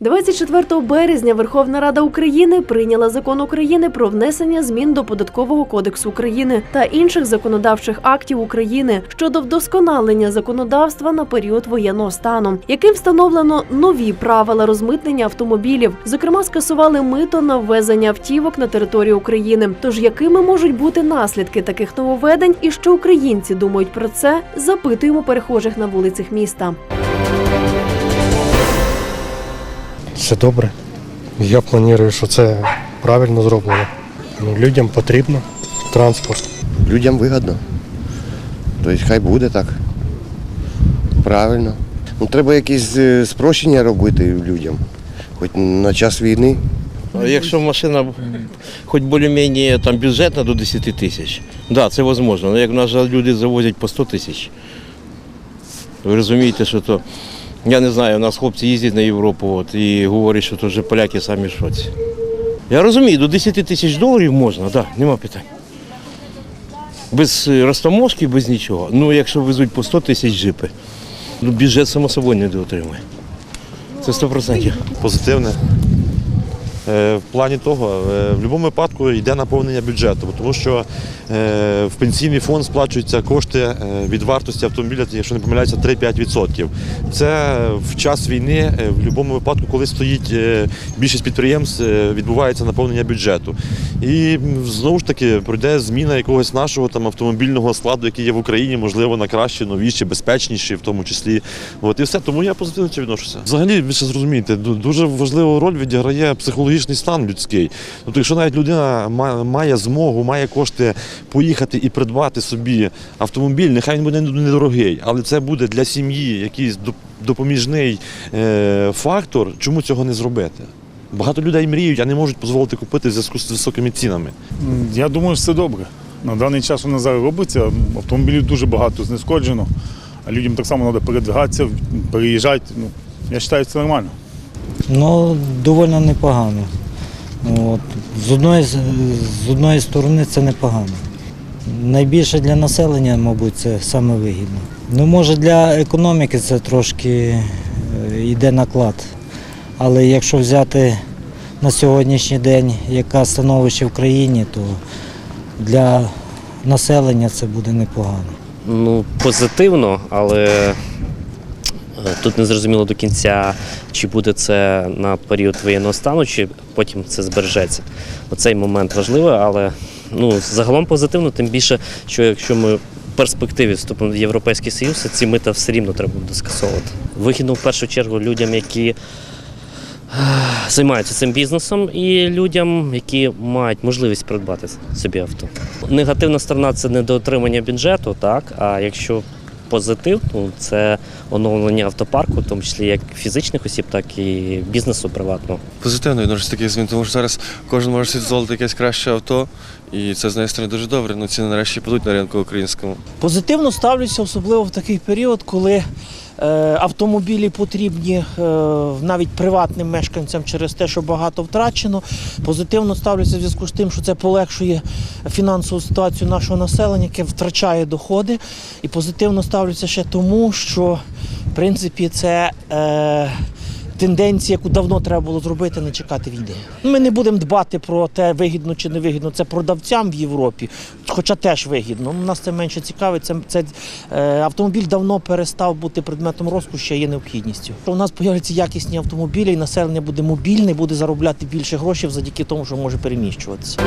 24 березня Верховна Рада України прийняла закон України про внесення змін до податкового кодексу України та інших законодавчих актів України щодо вдосконалення законодавства на період воєнного стану, яким встановлено нові правила розмитнення автомобілів. Зокрема, скасували мито на ввезення автівок на територію України. Тож якими можуть бути наслідки таких нововведень і що українці думають про це, запитуємо перехожих на вулицях міста. Це добре. Я планую, що це правильно зроблено. Ну, людям потрібно транспорт. Людям вигідно. Тобто хай буде так. Правильно. Ну, треба якісь е, спрощення робити людям. Хоч на час війни. А Якщо машина хоч більш-менш там бюджетна до 10 тисяч, да, це можливо. Але як в нас люди завозять по 100 тисяч. Ви розумієте, що то. Я не знаю, у нас хлопці їздять на Європу от, і говорять, що тут вже поляки самі шоці. Я розумію, до 10 тисяч доларів можна, так, нема питань. Без е, розтаможки, без нічого. Ну, якщо везуть по 100 тисяч джипи, ну, бюджет само собою не отримує. Це 100%. позитивне. Е, В плані того, е, в будь-якому випадку йде наповнення бюджету, тому що е, в пенсійний фонд сплачуються кошти від вартості автомобіля, якщо не помиляюся, 3-5%. Це в час війни, в будь-якому випадку, коли стоїть більшість підприємств, відбувається наповнення бюджету. І знову ж таки пройде зміна якогось нашого там автомобільного складу, який є в Україні, можливо, на краще, новіші, безпечніші, в тому числі. От і все. Тому я позитивно відношуся. Взагалі, ви ще зрозумієте, дуже важливу роль відіграє психологічний стан людський. Тобто, якщо навіть людина має змогу, має кошти поїхати і придбати собі автомобіль, нехай він буде недорогий, але це буде для сім'ї якийсь допоміжний е, фактор, чому цього не зробити. Багато людей мріють, а не можуть дозволити купити в зв'язку з високими цінами. Я думаю, все добре. На даний час воно зараз робиться. Автомобілів дуже багато знешкоджено, а людям так само треба передвигатися, переїжджати. Ну, я вважаю, це нормально. Ну, доволі непогано. От. З, одної, з- одної сторони це непогано. Найбільше для населення, мабуть, це саме вигідно. Ну, може, для економіки це трошки е, йде наклад. Але якщо взяти на сьогоднішній день, яке становище в країні, то для населення це буде непогано. Ну, позитивно, але тут не зрозуміло до кінця, чи буде це на період воєнного стану, чи потім це збережеться. Оцей момент важливий, але ну, загалом позитивно, тим більше, що якщо ми в перспективі вступимо в Європейський Союз, ці мита все рівно треба буде скасовувати. Вигідно в першу чергу людям, які займаються цим бізнесом і людям, які мають можливість придбати собі авто. Негативна сторона це недоотримання бюджету, так а якщо позитив, це оновлення автопарку, в тому числі як фізичних осіб, так і бізнесу приватного. Позитивно відношусь до таких змін, тому що зараз кожен може дозволити якесь краще авто, і це з однієї сторони дуже добре. Ну ціни нарешті падуть на ринку українському. Позитивно ставлюся, особливо в такий період, коли автомобілі потрібні е, навіть приватним мешканцям через те, що багато втрачено. Позитивно ставлюся в зв'язку з тим, що це полегшує фінансову ситуацію нашого населення, яке втрачає доходи. І позитивно ставлюся ще тому, що в принципі це. Е, Тенденція, яку давно треба було зробити, не чекати війни. Ми не будемо дбати про те, вигідно чи не вигідно. Це продавцям в Європі, хоча теж вигідно. Ну, Нас це менше цікавить. Це, це е, автомобіль давно перестав бути предметом розкоші, а є необхідністю. У нас з'являться якісні автомобілі, і населення буде мобільне, буде заробляти більше грошей завдяки тому, що може переміщуватися.